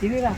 几个了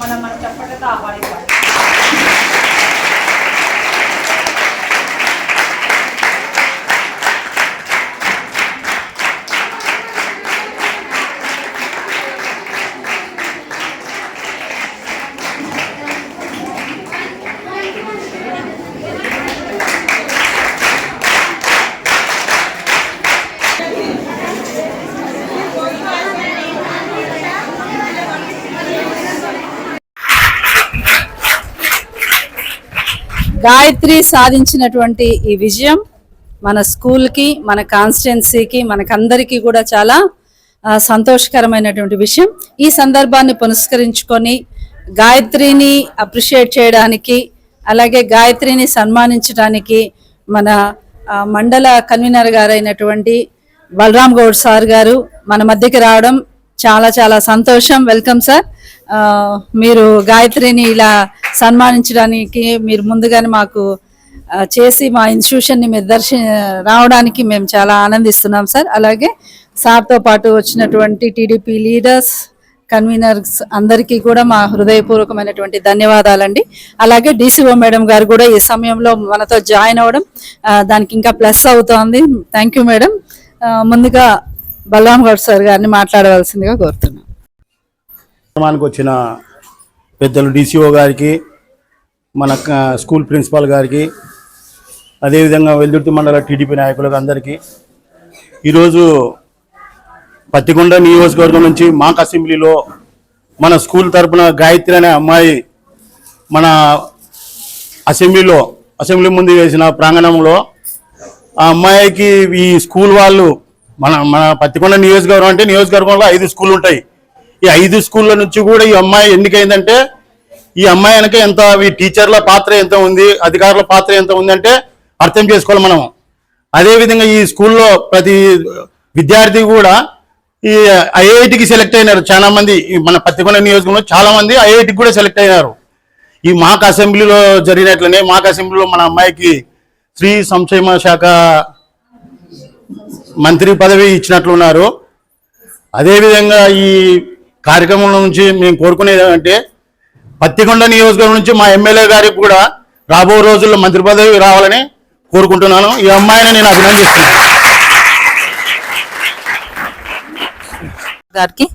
మనం మనం చప్పట్లతో ఆహ్వానిస్తాం గాయత్రి సాధించినటువంటి ఈ విజయం మన స్కూల్కి మన కాన్స్టిట్యున్సీకి మనకందరికీ కూడా చాలా సంతోషకరమైనటువంటి విషయం. ఈ సందర్భాన్ని పునస్కరించుకొని గాయత్రిని అప్రిషియేట్ చేయడానికి అలాగే గాయత్రిని సన్మానించడానికి మన మండల కన్వీనర్ గారైనటువంటి బలరాం గౌడ్ సార్ గారు మన మధ్యకి రావడం చాలా చాలా సంతోషం. Welcome sir. మీరు గాయత్రిని ఇలా సన్మానించడానికి మీరు ముందుగానే మాకు చేసి మా ఇన్స్టిట్యూషన్ని మీరు దర్శి రావడానికి మేము చాలా ఆనందిస్తున్నాం సార్. అలాగే సార్తో పాటు వచ్చినటువంటి టీడీపీ లీడర్స్ కన్వీనర్స్ అందరికీ కూడా మా హృదయపూర్వకమైనటువంటి ధన్యవాదాలండి. అలాగే డీసీఓ మేడం గారు కూడా ఈ సమయంలో మనతో జాయిన్ అవ్వడం దానికి ఇంకా ప్లస్ అవుతోంది. Thank you madam. ముందుగా బలరాం గౌడ్ సార్ గారిని మాట్లాడవలసిందిగా కోరుతున్నాను కార్యక్రమానికి వచ్చిన పెద్దలు డిసిఓ గారికి మన స్కూల్ ప్రిన్సిపాల్ గారికి అదేవిధంగా వెల్దుర్తి మండల టీడీపీ నాయకులకు అందరికీ ఈరోజు పత్తికొండ నియోజకవర్గం నుంచి మాక్ అసెంబ్లీలో మన స్కూల్ తరపున గాయత్రి అనే అమ్మాయి మన అసెంబ్లీలో అసెంబ్లీ ముందు వేసిన ప్రాంగణంలో ఆ అమ్మాయికి ఈ స్కూల్ వాళ్ళు మన మన పత్తికొండ నియోజకవర్గం అంటే నియోజకవర్గంలో ఐదు స్కూల్ ఉంటాయి ఈ ఐదు స్కూళ్ళ నుంచి కూడా ఈ అమ్మాయి ఎన్నికైందంటే ఈ అమ్మాయి వెనక ఎంత ఈ టీచర్ల పాత్ర ఎంత ఉంది అధికారుల పాత్ర ఎంత ఉంది అంటే అర్థం చేసుకోవాలి మనం. అదేవిధంగా ఈ స్కూల్లో ప్రతి విద్యార్థి కూడా ఈ ఐఐటికి సెలెక్ట్ అయినారు. చాలా మంది ఈ మన పత్తికొండ నియోజకవర్గంలో చాలా మంది ఐఐటికి కూడా సెలెక్ట్ అయినారు. ఈ మాక్ అసెంబ్లీలో జరిగినట్లనే మాక్ అసెంబ్లీలో మన అమ్మాయికి స్త్రీ సంక్షేమ శాఖ మంత్రి పదవి ఇచ్చినట్లున్నారు. అదేవిధంగా ఈ కార్యక్రమం నుంచి మేము కోరుకునేది ఏమంటే పత్తికొండ నియోజకవర్గం నుంచి మా ఎమ్మెల్యే గారికి కూడా రాబో రోజుల్లో మంత్రి పదవి రావాలని కోరుకుంటున్నాను. ఈ అమ్మాయిని నేను అభినందిస్తున్నాను గారికి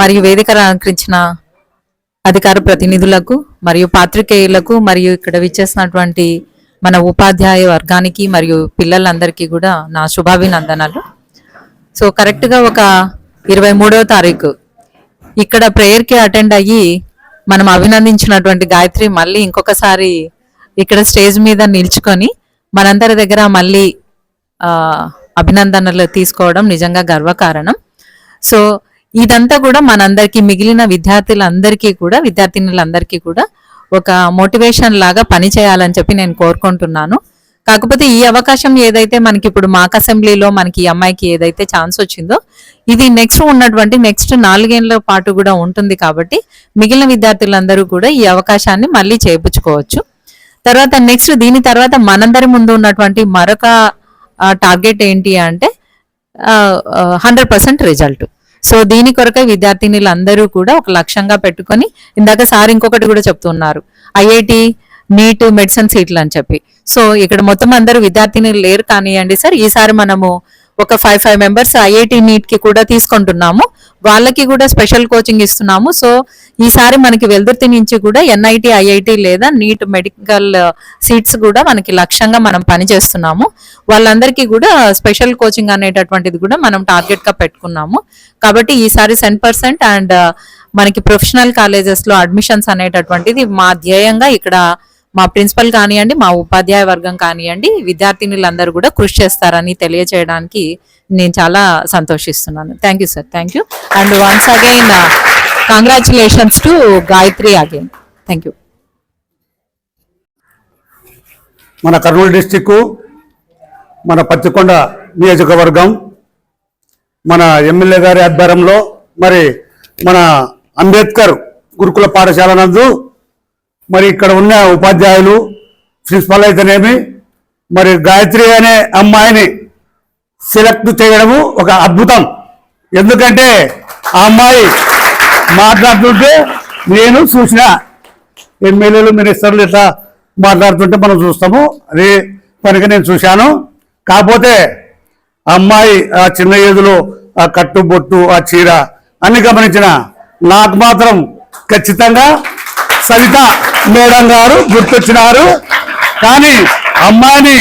మరియు వేదిక అలంకరించిన అధికార ప్రతినిధులకు మరియు పాత్రికేయులకు మరియు ఇక్కడ విచ్చేసినటువంటి మన ఉపాధ్యాయ వర్గానికి మరియు పిల్లలందరికీ కూడా నా శుభాభినందనలు. సో కరెక్ట్గా ఒక ఇరవై మూడవ తారీఖు ఇక్కడ ప్రేయర్కి అటెండ్ అయ్యి మనం అభినందించినటువంటి గాయత్రి మళ్ళీ ఇంకొకసారి ఇక్కడ స్టేజ్ మీద నిల్చుకొని మనందరి దగ్గర మళ్ళీ అభినందనలు తీసుకోవడం నిజంగా గర్వకారణం. సో ఇదంతా కూడా మనందరికీ మిగిలిన విద్యార్థులందరికీ కూడా విద్యార్థినులందరికీ కూడా ఒక మోటివేషన్ లాగా పనిచేయాలని చెప్పి నేను కోరుకుంటున్నాను. కాకపోతే ఈ అవకాశం ఏదైతే మనకి ఇప్పుడు మాక్ అసెంబ్లీలో మనకి ఈ అమ్మాయికి ఏదైతే ఛాన్స్ వచ్చిందో ఇది నెక్స్ట్ ఉన్నటువంటి నెక్స్ట్ నాలుగేళ్ళ పాటు కూడా ఉంటుంది కాబట్టి మిగిలిన విద్యార్థులందరూ కూడా ఈ అవకాశాన్ని మళ్ళీ చేపించుకోవచ్చు తర్వాత నెక్స్ట్ దీని తర్వాత మనందరి ముందు ఉన్నటువంటి మరొక టార్గెట్ ఏంటి అంటే హండ్రెడ్ పర్సెంట్ రిజల్ట్. సో దీని కొరకై విద్యార్థినులు అందరూ కూడా ఒక లక్ష్యంగా పెట్టుకొని ఇందాక సార్ ఇంకొకటి కూడా చెప్తున్నారు. ఐఐటి నీట్ మెడిసిన్ సీట్లు అని చెప్పి. సో ఇక్కడ మొత్తం అందరూ విద్యార్థినులు లేరు కానివ్వండి సార్. ఈసారి మనము ఒక ఫైవ్ ఫైవ్ మెంబర్స్ ఐఐటి నీట్కి కూడా తీసుకుంటున్నాము. వాళ్ళకి కూడా స్పెషల్ కోచింగ్ ఇస్తున్నాము. సో ఈసారి మనకి వెల్దుర్తి నుంచి కూడా ఎన్ఐటి ఐఐటి లేదా నీట్ మెడికల్ సీట్స్ కూడా మనకి లక్ష్యంగా మనం పనిచేస్తున్నాము. వాళ్ళందరికీ కూడా స్పెషల్ కోచింగ్ అనేటటువంటిది కూడా మనం టార్గెట్గా పెట్టుకున్నాము. కాబట్టి ఈసారి సెన్ పర్సెంట్ అండ్ మనకి ప్రొఫెషనల్ కాలేజెస్లో అడ్మిషన్స్ అనేటటువంటిది మా ధ్యేయంగా ఇక్కడ మా ప్రిన్సిపల్ కానివ్వండి మా ఉపాధ్యాయ వర్గం కానివ్వండి విద్యార్థినులందరూ కూడా కృషి చేస్తారని తెలియజేయడానికి నేను చాలా సంతోషిస్తున్నాను. Thank you sir thank you and once again congratulations to Gayatri again thank you మన కర్నూలు డిస్టిక్ మన పత్తికొండ నియోజకవర్గం మన ఎమ్మెల్యే గారి ఆధ్వర్యంలో మరి మన అంబేద్కర్ గురుకుల పాఠశాల నందు మరి ఇక్కడ ఉన్న ఉపాధ్యాయులు ప్రిన్సిపల్ అయితేనేమి మరి గాయత్రి అనే అమ్మాయిని సెలెక్ట్ చేయడము ఒక అద్భుతం. ఎందుకంటే ఆ అమ్మాయి మాట్లాడుతుంటే నేను చూసిన ఎమ్మెల్యేలు మినిస్టర్లు ఇట్లా మాట్లాడుతుంటే మనం చూస్తాము. అదే పనికి నేను చూశాను. కాకపోతే ఆ అమ్మాయి ఆ చిన్న ఏదులో ఆ కట్టు బొట్టు ఆ చీర అన్ని గమనించిన నాకు మాత్రం ఖచ్చితంగా సవిత మేడం గారు గుర్తొచ్చినారు. కానీ అమ్మాయిని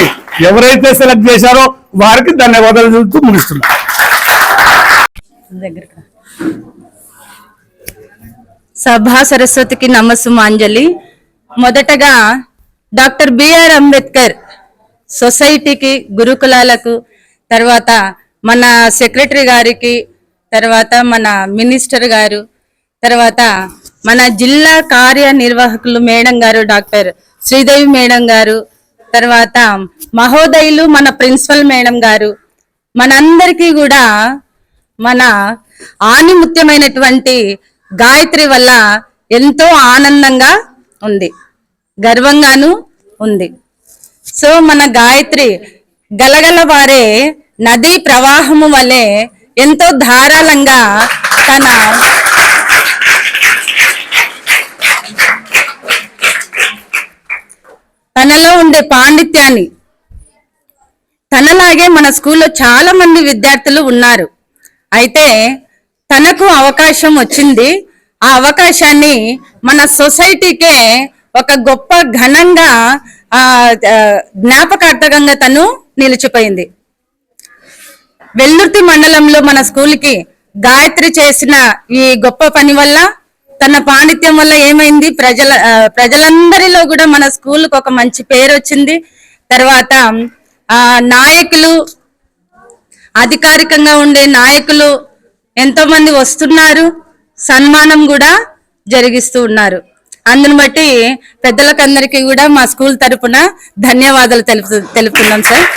ఎవరైతే సెలెక్ట్ చేశారో వారికి ధన్యవాదాలు చెబుతూ ముగిస్తున్నారు సభా సరస్వతికి నమస్సుమాంజలి. మొదటగా డాక్టర్ బిఆర్ అంబేద్కర్ సొసైటీకి గురుకులాలకు తర్వాత మన సెక్రటరీ గారికి తర్వాత మన మినిస్టర్ గారు తర్వాత మన జిల్లా కార్యనిర్వాహకులు madam garu doctor Sridevi madam garu తర్వాత మహోదయులు మన ప్రిన్సిపల్ మేడం గారు మనందరికీ కూడా మన ఆనిముత్యమైనటువంటి గాయత్రి వల్ల ఎంతో ఆనందంగా ఉంది గర్వంగాను ఉంది. సో మన గాయత్రి గలగల వారే నదీ ప్రవాహము వలె ఎంతో ధారాళంగా తన తనలో ఉండే పాండిత్యాన్ని. తనలాగే మన స్కూల్లో చాలా మంది విద్యార్థులు ఉన్నారు. అయితే తనకు అవకాశం వచ్చింది. ఆ అవకాశాన్ని మన సొసైటీకే ఒక గొప్ప ఘనంగా జ్ఞాపకార్థకంగా తను నిలిచిపోయింది. వెల్లుర్తి మండలంలో మన స్కూల్కి గాయత్రి చేసిన ఈ గొప్ప పని వల్ల తన పాండిత్యం వల్ల ఏమైంది? ప్రజల ప్రజలందరిలో కూడా మన స్కూల్కి ఒక మంచి పేరు వచ్చింది. తర్వాత ఆ నాయకులు అధికారికంగా ఉండే నాయకులు ఎంతో మంది వస్తున్నారు. సన్మానం కూడా జరిగిస్తూ ఉన్నారు. అందును బట్టి పెద్దలకందరికీ కూడా మా స్కూల్ తరపున ధన్యవాదాలు తెలుపు తెలుపుతున్నాం సార్.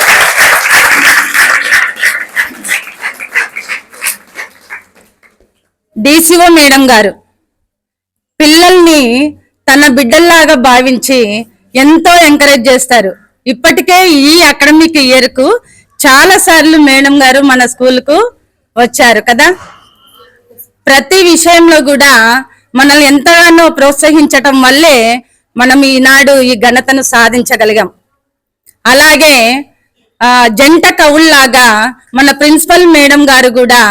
డిసిఓ మేడం గారు పిల్లల్ని తన బిడ్డల్లాగా భావించి ఎంతో ఎంకరేజ్ చేస్తారు. ఇప్పటికే ఈ అకాడమిక్ ఇయర్కు చాలా సార్లు మేడం గారు మన స్కూల్కు వచ్చారు కదా? ప్రతి విషయంలో కూడా మనల్ని ఎంతగానో ప్రోత్సహించటం వల్లే మనం ఈనాడు ఈ ఘనతను సాధించగలిగాం. అలాగే జంట కవుల్లాగా మన ప్రిన్సిపల్ మేడం గారు కూడా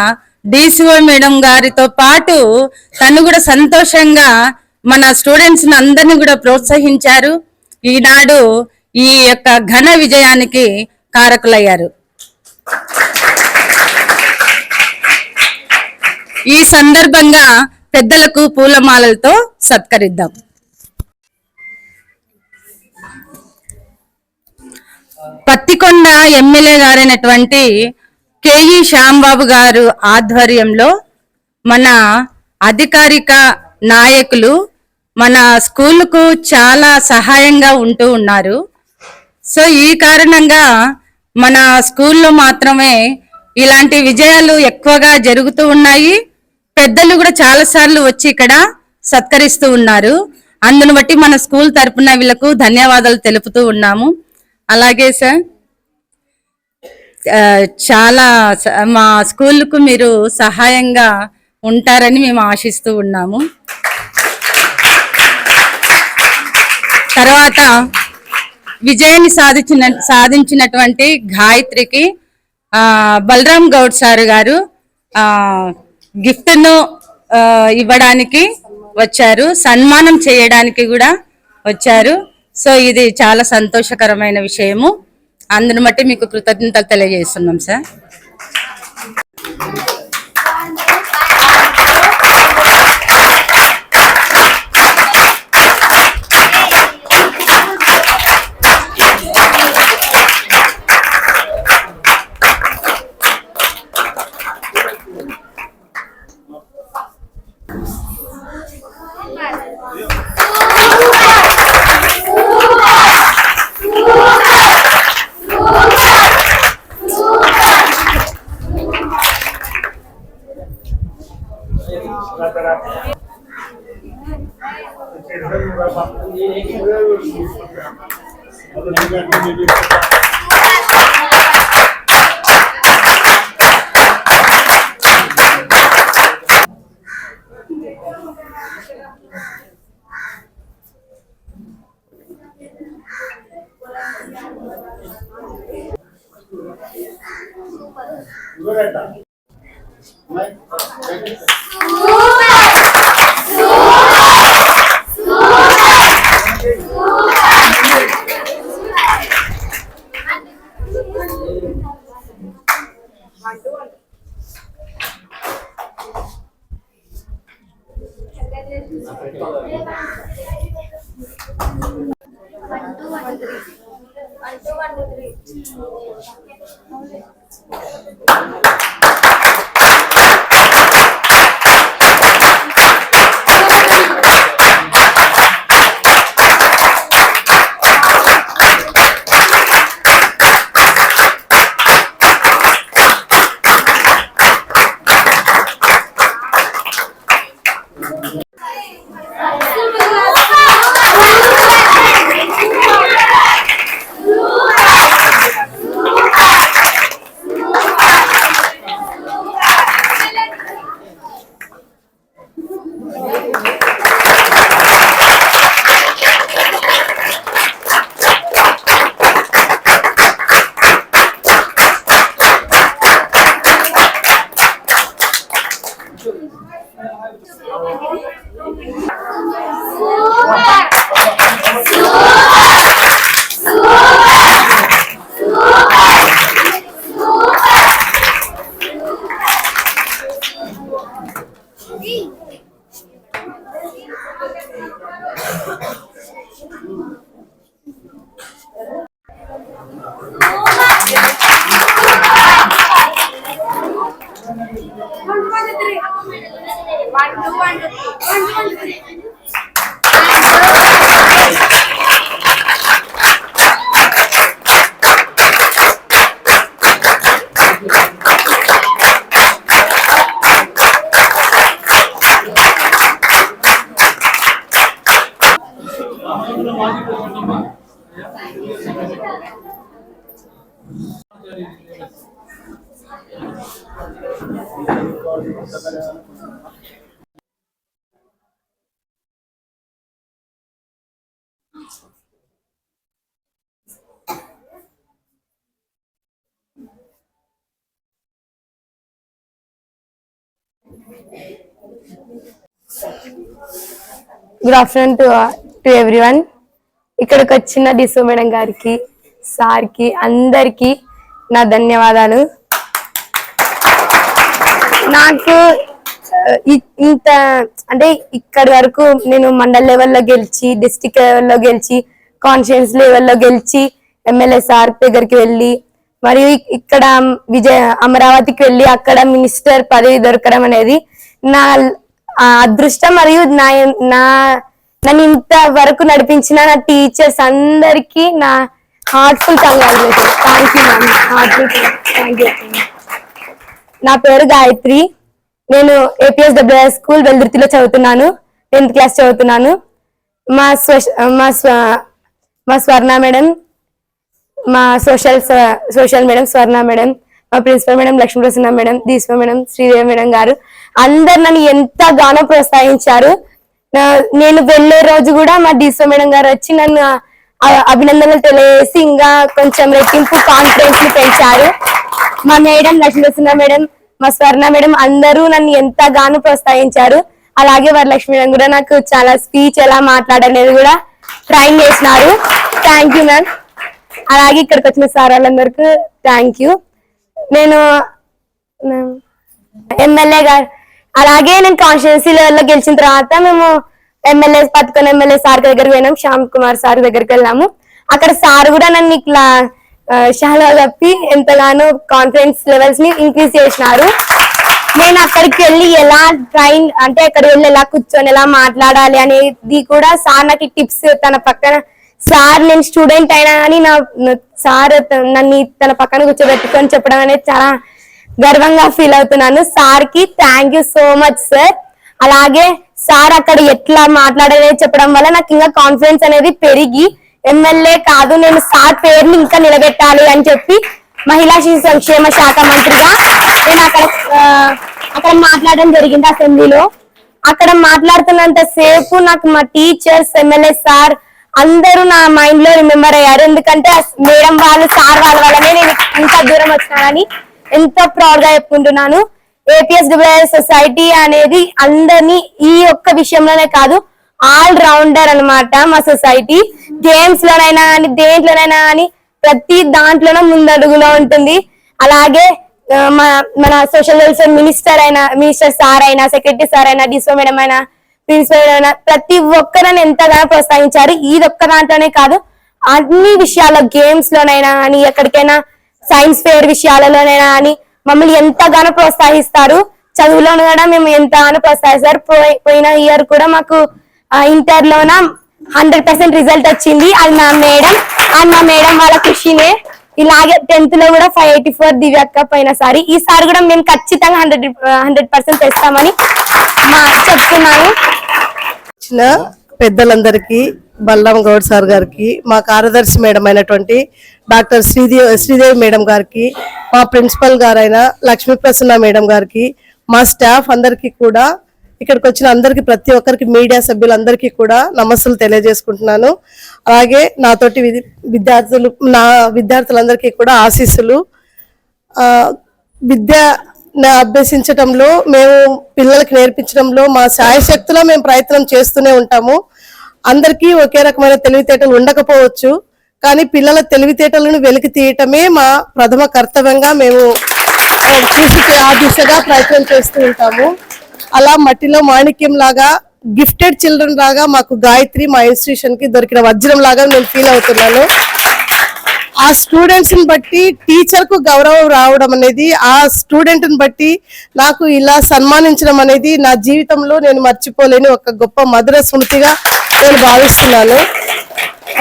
డిసిఓ మేడం గారితో పాటు తను కూడా సంతోషంగా మన స్టూడెంట్స్ అందరినీ కూడా ప్రోత్సహించారు. ఈనాడు ఈ యొక్క ఘన విజయానికి కారకులయ్యారు. ఈ సందర్భంగా పెద్దలకు పూలమాలలతో సత్కరిద్దాం. పత్తికొండ ఎమ్మెల్యే గారైనటువంటి కేఈ శ్యాంబాబు గారు ఆధ్వర్యంలో మన అధికారిక నాయకులు మన స్కూల్కు చాలా సహాయంగా ఉంటూ ఉన్నారు. సో ఈ కారణంగా మన స్కూల్లో మాత్రమే ఇలాంటి విజయాలు ఎక్కువగా జరుగుతూ ఉన్నాయి. పెద్దలు కూడా చాలాసార్లు వచ్చి ఇక్కడ సత్కరిస్తూ ఉన్నారు. అందును బట్టి మన స్కూల్ తరపున వీళ్ళకు ధన్యవాదాలు తెలుపుతూ ఉన్నాము. అలాగే సార్. చాలా మా స్కూల్కు మీరు సహాయంగా ఉంటారని మేము ఆశిస్తూ ఉన్నాము. తర్వాత విజయాన్ని సాధించిన సాధించినటువంటి గాయత్రికి బలరాం గౌడ్ సార్ గారు గిఫ్ట్ను ఇవ్వడానికి వచ్చారు. సన్మానం చేయడానికి కూడా వచ్చారు. సో ఇది చాలా సంతోషకరమైన విషయము. అందుని బట్టి మీకు కృతజ్ఞతలు తెలియజేస్తున్నాం sir Good at that. Mike, thank you. Good afternoon to to everyone ఇక్కడికి వచ్చిన డిసో మేడం గారికి సార్కి అందరికీ నా ధన్యవాదాలు. నాకు ఇ- ఇంత అంటే ఇక్కడి వరకు నేను మండల్ లెవెల్లో గెలిచి డిస్టిక్ లెవెల్లో గెలిచి కాన్షియన్స్ లెవెల్లో గెలిచి ఎమ్మెల్యే సార్ దగ్గరికి వెళ్ళి మరియు ఇక్కడ విజయ అమరావతికి వెళ్ళి అక్కడ మినిస్టర్ పదవి దొరకడం అనేది నా అదృష్టం మరియు నా నా నన్ను ఇంత వరకు నడిపించిన నా టీచర్స్ అందరికీ నా heartful congratulation thank you ma'am heartful thank you నా పేరు గాయత్రి. నేను ఏపీఎస్ డబ్ల్యూఎస్ స్కూల్ వెల్దుర్తిలో చదువుతున్నాను. టెన్త్ క్లాస్ చదువుతున్నాను. మా స్వ మా స్వ- మా స్వర్ణ మేడం మా social social madam Swarna madam మా principal madam Lakshmi Prasanna madam దీస్మ madam Sridevi madam గారు. అందరు నన్ను ఎంతగానో ప్రోత్సహించారు. నేను వెళ్ళే రోజు కూడా మా దీశ్వ మేడం గారు వచ్చి నన్ను అభినందనలు తెలియజేసి ఇంకా కొంచెం రెట్టింపు కాన్ఫిడెన్స్ని పెంచారు. మా మేడం లక్ష్మీ మేడం మా స్వర్ణ మేడం అందరూ నన్ను ఎంతగానో ప్రోత్సహించారు. అలాగే వరలక్ష్మి మేడం కూడా నాకు చాలా స్పీచ్ ఎలా మాట్లాడనేది కూడా ట్రైన్ చేసినారు. థ్యాంక్ యూ మ్యామ్ అలాగే ఇక్కడికి వచ్చిన సార్ వాళ్ళందరికీ థ్యాంక్ యూ నేను ఎమ్మెల్యే గారు అలాగే నేను కాన్స్టిట్యున్సీలో గెలిచిన తర్వాత మేము ఎమ్మెల్యే పట్టుకొని ఎమ్మెల్యే సార్ దగ్గరికి పోయినాం శ్యామ్ కుమార్ సార్ దగ్గరికి వెళ్ళాము. అక్కడ సార్ కూడా నన్ను ఇట్లా షాలో తప్పి ఎంతగానో కాన్ఫిడెన్స్ లెవెల్స్ని ఇంక్రీజ్ చేసినారు. నేను అక్కడికి వెళ్ళి ఎలా ట్రైన్ అంటే అక్కడ వెళ్ళి ఎలా కూర్చొని ఎలా మాట్లాడాలి అనేది కూడా సార్ నాకు టిప్స్ తన పక్కన సార్ నేను స్టూడెంట్ అయినా కానీ నా సార్ నన్ను తన పక్కన కూర్చోబెట్టుకొని చెప్పడం అనేది చాలా గర్వంగా ఫీల్ అవుతున్నాను. సార్కి thank you so much sir అలాగే సార్ అక్కడ ఎట్లా మాట్లాడాలని చెప్పడం వల్ల నాకు ఇంకా కాన్ఫిడెన్స్ అనేది పెరిగి ఎమ్మెల్యే కాదు నేను సార్ పేరుని ఇంకా నిలబెట్టాలి అని చెప్పి మహిళా శిశు సంక్షేమ శాఖ మంత్రిగా నేను అక్కడ అక్కడ మాట్లాడడం జరిగింది అసెంబ్లీలో. అక్కడ మాట్లాడుతున్నంత సేపు నాకు మా టీచర్స్ ఎమ్మెల్యే సార్ అందరూ నా మైండ్లో రిమెంబర్ అయ్యారు. ఎందుకంటే మేడం వాళ్ళు సార్ వాళ్ళ వల్లనే నేను ఇంత దూరం వచ్చినానని ఎంతో ప్రౌడ్గా చెప్పుకుంటున్నాను. ఏపీఎస్ డబ్ల్యూఎస్ సొసైటీ అనేది అందరినీ ఈ ఒక్క విషయంలోనే కాదు ఆల్ రౌండర్ అన్నమాట మా సొసైటీ. గేమ్స్ లోనైనా కానీ దేంట్లోనైనా కానీ ప్రతి దాంట్లోనూ ముందడుగులో ఉంటుంది. అలాగే మన మన సోషల్ వెల్ఫేర్ మినిస్టర్ అయినా మినిస్టర్ సార్ అయినా సెక్రటరీ సార్ అయినా డిసో మేడం అయినా ప్రిన్సిపల్ అయినా ప్రతి ఒక్కరని ఎంతగానో ప్రోత్సహించారు. ఇది ఒక్క దాంట్లోనే కాదు అన్ని విషయాల్లో గేమ్స్ లోనైనా కానీ ఎక్కడికైనా సైన్స్ ఫేర్ విషయాలలోనైనా కానీ మమ్మల్ని ఎంతగానో ప్రోత్సహిస్తారు. చదువులో కూడా మేము ఎంతగానో ప్రోత్సహిస్తారు. పోయి- పోయిన ఇయర్ కూడా మాకు ఇంటర్ లోన హండ్రెడ్ పర్సెంట్ రిజల్ట్ వచ్చింది. అది మా మేడం అండ్ మా మేడం వాళ్ళ కృషినే. ఇలాగే టెన్త్లో కూడా ఫైవ్ ఎయిటీ ఫోర్ దివ్యక్క పోయినసారి ఈసారి కూడా మేము ఖచ్చితంగా హండ్రెడ్ హండ్రెడ్ పర్సెంట్ తెస్తామని మా చెప్తున్నాను పెద్దలందరికీ బల్లం గౌడ్ సార్ గారికి మా కార్యదర్శి మేడం అయినటువంటి డాక్టర్ శ్రీదేవి శ్రీదేవి మేడం గారికి మా ప్రిన్సిపల్ గారైన లక్ష్మీ ప్రసన్న మేడం గారికి మా స్టాఫ్ అందరికీ కూడా ఇక్కడికి వచ్చిన అందరికి ప్రతి ఒక్కరికి మీడియా సభ్యులందరికీ కూడా నమస్సులు తెలియజేసుకుంటున్నాను. అలాగే నాతోటి విద్యార్థులు నా విద్యార్థులందరికీ కూడా ఆశీస్సులు. విద్య అభ్యసించడంలో మేము పిల్లలకి నేర్పించడంలో మా శాయశక్తిలో మేము ప్రయత్నం చేస్తూనే ఉంటాము. అందరికీ ఒకే రకమైన తెలివితేటలు ఉండకపోవచ్చు. కానీ పిల్లల తెలివితేటలను వెలికి తీయటమే మా ప్రథమ కర్తవ్యంగా మేము చూసి ఆ దిశగా ప్రయత్నం చేస్తూ ఉంటాము. అలా మట్టిలో మాణిక్యం లాగా గిఫ్టెడ్ చిల్డ్రన్ లాగా మాకు గాయత్రి మా ఇన్స్టిట్యూషన్కి దొరికిన వజ్రం లాగా నేను ఫీల్ అవుతున్నాను. ఆ స్టూడెంట్స్ని బట్టి టీచర్కు గౌరవం రావడం అనేది ఆ స్టూడెంట్ని బట్టి నాకు ఇలా సన్మానించడం అనేది నా జీవితంలో నేను మర్చిపోలేని ఒక గొప్ప మధుర స్మృతిగా నేను భావిస్తున్నాను.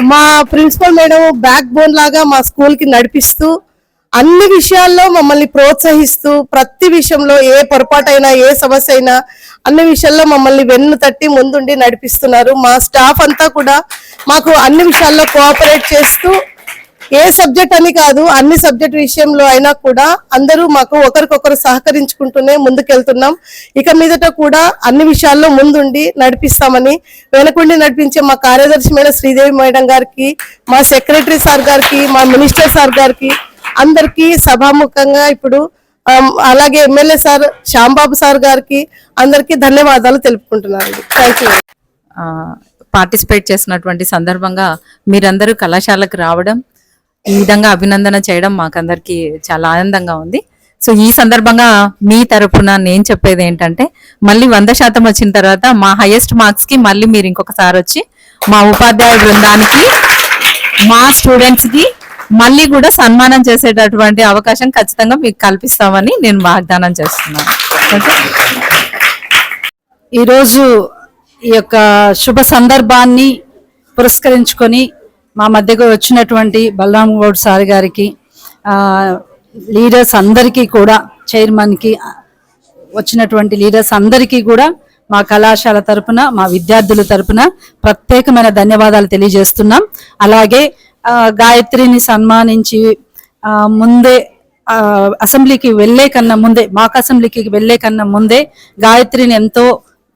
మా ప్రిన్సిపల్ మేడం బ్యాక్ బోన్ లాగా మా స్కూల్కి నడిపిస్తూ అన్ని విషయాల్లో మమ్మల్ని ప్రోత్సహిస్తూ ప్రతి విషయంలో ఏ పొరపాటైనా ఏ సమస్య అయినా అన్ని విషయాల్లో మమ్మల్ని వెన్ను తట్టి ముందుండి నడిపిస్తున్నారు. మా స్టాఫ్ అంతా కూడా మాకు అన్ని విషయాల్లో కోఆపరేట్ చేస్తూ ఏ సబ్జెక్ట్ అని కాదు అన్ని సబ్జెక్ట్ విషయంలో అయినా కూడా అందరూ మాకు ఒకరికొకరు సహకరించుకుంటూనే ముందుకెళ్తున్నాం. ఇక మీదట కూడా అన్ని విషయాల్లో ముందుండి నడిపిస్తామని వెనకుండి నడిపించే మా కార్యదర్శి మేడం శ్రీదేవి మేడం గారికి మా సెక్రటరీ సార్ గారికి మా మినిస్టర్ సార్ గారికి అందరికీ సభాముఖంగా ఇప్పుడు అలాగే ఎమ్మెల్యే సార్ శ్యాంబాబు సార్ గారికి అందరికీ ధన్యవాదాలు తెలుపుకుంటున్నాను. థ్యాంక్ యూ పార్టిసిపేట్ చేసినటువంటి సందర్భంగా మీరందరూ కళాశాలకు రావడం ఈ విధంగా అభినందన చేయడం మాకందరికి చాలా ఆనందంగా ఉంది. సో ఈ సందర్భంగా మీ తరపున నేను చెప్పేది ఏంటంటే మళ్ళీ వంద శాతం వచ్చిన తర్వాత మా హైయెస్ట్ మార్క్స్కి మళ్ళీ మీరు ఇంకొకసారి వచ్చి మా ఉపాధ్యాయ బృందానికి మా స్టూడెంట్స్కి మళ్ళీ కూడా సన్మానం చేసేటటువంటి అవకాశం ఖచ్చితంగా మీకు కల్పిస్తామని నేను వాగ్దానం చేస్తున్నాను. ఈరోజు ఈ యొక్క శుభ సందర్భాన్ని పురస్కరించుకొని మా మధ్యకు వచ్చినటువంటి బలరాం గౌడ్ సార్ గారికి లీడర్స్ అందరికీ కూడా చైర్మన్కి వచ్చినటువంటి లీడర్స్ అందరికీ కూడా మా కళాశాల తరపున మా విద్యార్థుల తరపున ప్రత్యేకమైన ధన్యవాదాలు తెలియజేస్తున్నాం. అలాగే గాయత్రిని సన్మానించి ముందే అసెంబ్లీకి వెళ్ళే కన్నా ముందే మాకు అసెంబ్లీకి వెళ్ళే కన్నా ముందే గాయత్రిని ఎంతో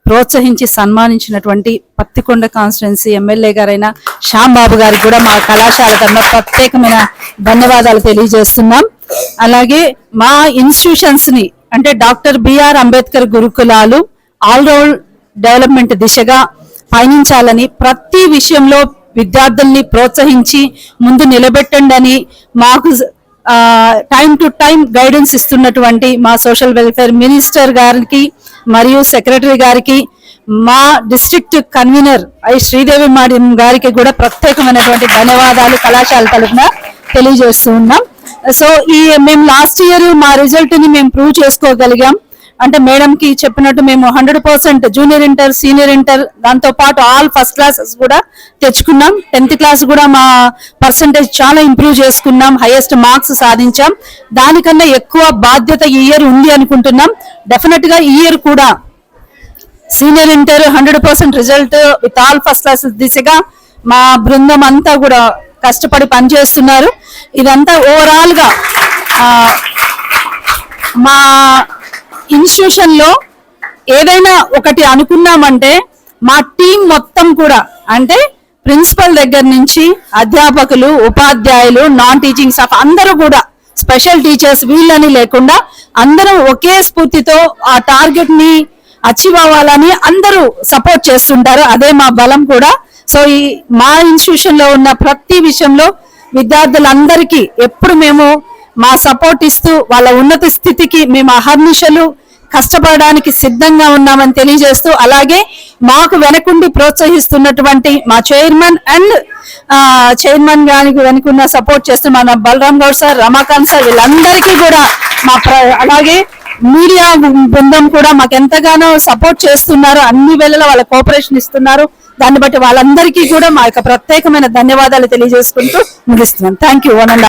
ప్రోత్సహించి సన్మానించినటువంటి పత్తికొండ కాన్స్టిట్యున్సీ ఎమ్మెల్యే గారైన శ్యామ్ బాబు గారికి కూడా మా కళాశాల తరఫున ప్రత్యేకమైన ధన్యవాదాలు తెలియజేస్తున్నాం. అలాగే మా ఇన్స్టిట్యూషన్స్ని అంటే డాక్టర్ బిఆర్ అంబేద్కర్ గురుకులాలు ఆల్రౌండ్ డెవలప్మెంట్ దిశగా పయనించాలని ప్రతి విషయంలో విద్యార్థుల్ని ప్రోత్సహించి ముందు నిలబెట్టండి అని మాకు టైం టు టైం గైడెన్స్ ఇస్తున్నటువంటి మా సోషల్ వెల్ఫేర్ మినిస్టర్ గారికి మరియు సెక్రటరీ గారికి మా డిస్ట్రిక్ట్ కన్వీనర్ ఐ శ్రీదేవి మాడి గారికి కూడా ప్రత్యేకమైనటువంటి ధన్యవాదాలు కళాశాల తరఫున తెలియజేస్తూ ఉన్నాం. సో ఈ మేము లాస్ట్ ఇయర్ మా రిజల్ట్ని మేము ప్రూవ్ చేసుకోగలిగాం. అంటే మేడం కి చెప్పినట్టు మేము hundred percent junior inter senior inter దాంతో పాటు ఆల్ ఫస్ట్ క్లాసెస్ కూడా తెచ్చుకున్నాం. టెన్త్ క్లాస్ కూడా మా పర్సంటేజ్ చాలా ఇంప్రూవ్ చేసుకున్నాం. హైయెస్ట్ మార్క్స్ సాధించాం. దానికన్నా ఎక్కువ బాధ్యత ఈ ఇయర్ ఉంది అనుకుంటున్నాం. డెఫినెట్గా ఈ ఇయర్ కూడా senior inter hundred percent result with all first classes దిశగా మా బృందం అంతా కూడా కష్టపడి పనిచేస్తున్నారు. ఇదంతా ఓవరాల్గా మా ఇన్స్టిట్యూషన్లో ఏదైనా ఒకటి అనుకున్నామంటే మా టీం మొత్తం కూడా అంటే ప్రిన్సిపల్ దగ్గర నుంచి అధ్యాపకులు ఉపాధ్యాయులు నాన్ టీచింగ్ స్టాఫ్ అందరూ కూడా స్పెషల్ టీచర్స్ వీళ్ళని లేకుండా అందరం ఒకే స్ఫూర్తితో ఆ టార్గెట్ని అచీవ్ అవ్వాలని అందరూ సపోర్ట్ చేస్తుంటారు. అదే మా బలం కూడా. సో ఈ మా ఇన్స్టిట్యూషన్లో ఉన్న ప్రతి విషయంలో విద్యార్థులందరికీ ఎప్పుడు మేము మా సపోర్ట్ ఇస్తూ వాళ్ళ ఉన్నత స్థితికి మేము అహర్నిశలు కష్టపడడానికి సిద్ధంగా ఉన్నామని తెలియజేస్తూ అలాగే మాకు వెనకుండి ప్రోత్సహిస్తున్నటువంటి మా చైర్మన్ అండ్ చైర్మన్ గారికి వెనుకున్న సపోర్ట్ చేస్తూ మన బలరాం గౌడ్ సార్ రమాకాంత్ సార్ వీళ్ళందరికీ కూడా మా ప్ర- అలాగే మీడియా బృందం కూడా మాకు ఎంతగానో సపోర్ట్ చేస్తున్నారు. అన్ని వేళలో వాళ్ళ కోఆపరేషన్ ఇస్తున్నారు. దాన్ని బట్టి వాళ్ళందరికీ కూడా మా యొక్క ప్రత్యేకమైన ధన్యవాదాలు తెలియజేసుకుంటూ ముగిస్తున్నాం. Thank you and